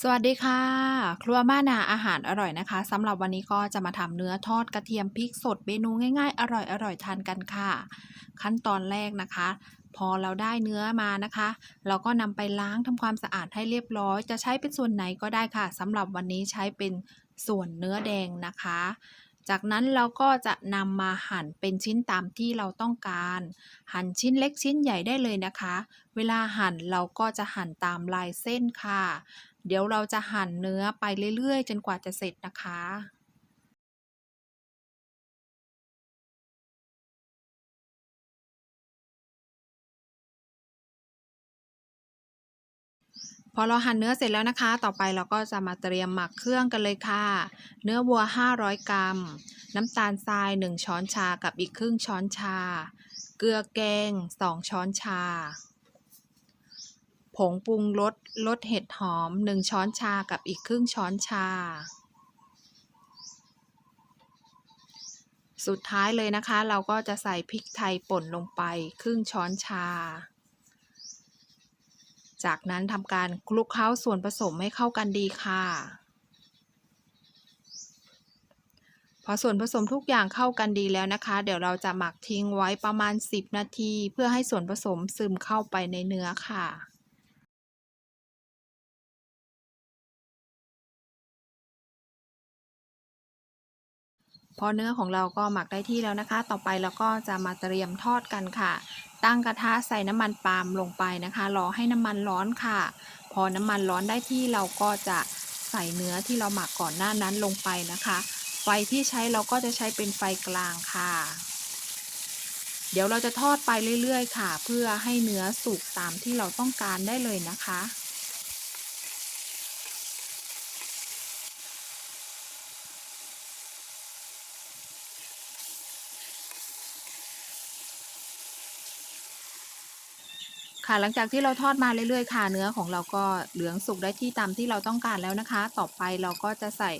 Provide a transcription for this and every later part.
สวัสดีค่ะ ครัวบ้านนาอาหารอร่อยนะคะสำหรับวันนี้ก็จะมาทำเนื้อทอดกระเทียมพริกสดเมนูง่ายๆ อร่อยๆทานกันค่ะ ขั้นตอนแรกนะคะ พอเราได้เนื้อมานะคะ เราก็นำไปล้างทำความสะอาดให้เรียบร้อย จะใช้เป็นส่วนไหนก็ได้ค่ะสำหรับวันนี้ใช้เป็นส่วนเนื้อแดงนะคะ จากนั้นเราก็จะนำมาหั่นเป็นชิ้นตามที่เราต้องการ หั่นชิ้นเล็กชิ้นใหญ่ได้เลยนะคะ เวลาหั่นเราก็จะหั่นตามลายเส้นค่ะ เดี๋ยวเราจะหั่นเนื้อไปเรื่อยๆ จนกว่าจะเสร็จนะคะ พอเราหั่นเนื้อเสร็จแล้วนะคะ ต่อไปเราก็จะมาเตรียมหมักเครื่องกันเลยค่ะ เนื้อวัว 500 กรัม น้ำตาลทราย 1 ช้อนชากับอีกครึ่งช้อนชา เกลือแกง 2 ช้อนชา ผงปรุงรสรสเห็ดหอม 1 ช้อนชากับอีกครึ่งช้อนชา สุดท้ายเลยนะคะ เราก็จะใส่พริกไทยป่นลงไปครึ่งช้อนชา จากนั้นทำการคลุกเคล้าส่วนผสมให้เข้ากันดีค่ะ พอส่วนผสมทุกอย่างเข้ากันดีแล้วนะคะ เดี๋ยวเราจะหมักทิ้งไว้ประมาณ 10 นาที เพื่อให้ส่วนผสมซึมเข้าไปในเนื้อค่ะ พอเนื้อของเราก็หมักได้ที่แล้วนะคะ ต่อไปเราก็จะมาเตรียมทอดกันค่ะ ตั้งกระทะใส่น้ำมันปาล์มลงไปนะคะ รอให้น้ำมันร้อนค่ะ พอน้ำมันร้อนได้ที่เราก็จะใส่เนื้อที่เราหมักก่อนหน้านั้นลงไปนะคะ ไฟที่ใช้เราก็จะใช้เป็นไฟกลางค่ะ เดี๋ยวเราจะทอดไปเรื่อยๆ ค่ะ เพื่อให้เนื้อสุกตามที่เราต้องการได้เลยนะคะ ค่ะ หลังจากที่เราทอดมาเรื่อยๆ ค่ะ เนื้อของเราก็เหลืองสุกได้ที่ตามที่เราต้องการแล้วนะคะ ต่อไปเราก็จะใส่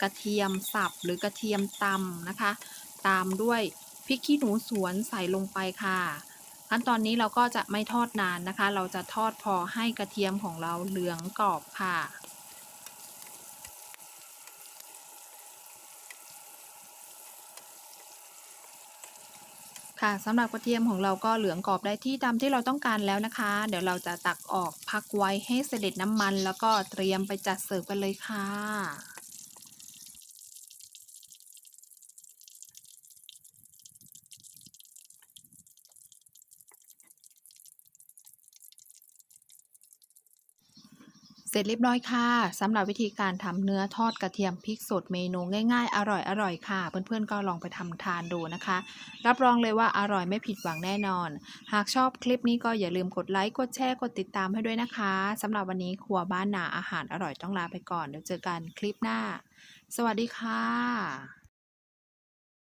กระเทียมสับหรือกระเทียมตำนะคะ ตามด้วยพริกขี้หนูสวนใส่ลงไปค่ะขั้นตอนนี้เราก็จะไม่ทอดนานนะคะ เราจะทอดพอให้กระเทียมของเราเหลืองกรอบค่ะ ค่ะสำหรับกระเทียมของเราก็เหลืองกรอบได้ที่ตามที่เราต้องการแล้วนะคะ เดี๋ยวเราจะตักออกพักไว้ให้เสด็จน้ำมัน แล้วก็เตรียมไปจัดเสิร์ฟกันเลยค่ะ ร็จเรียบร้อยค่ะสำหรับวิธีการทำเนื้อทอดกระเทียมพริกสดเมนูง่ายๆ อร่อยๆค่ะ เพื่อนๆก็ลองไปทำทานดูนะคะ รับรองเลยว่าอร่อยไม่ผิดหวังแน่นอน หากชอบคลิปนี้ก็อย่าลืมกดไลค์กดแชร์กดติดตามให้ด้วยนะคะสำหรับวันนี้ครัวบ้านนาอาหารอร่อยต้องลาไปก่อนเดี๋ยวเจอกันคลิปหน้า สวัสดีค่ะ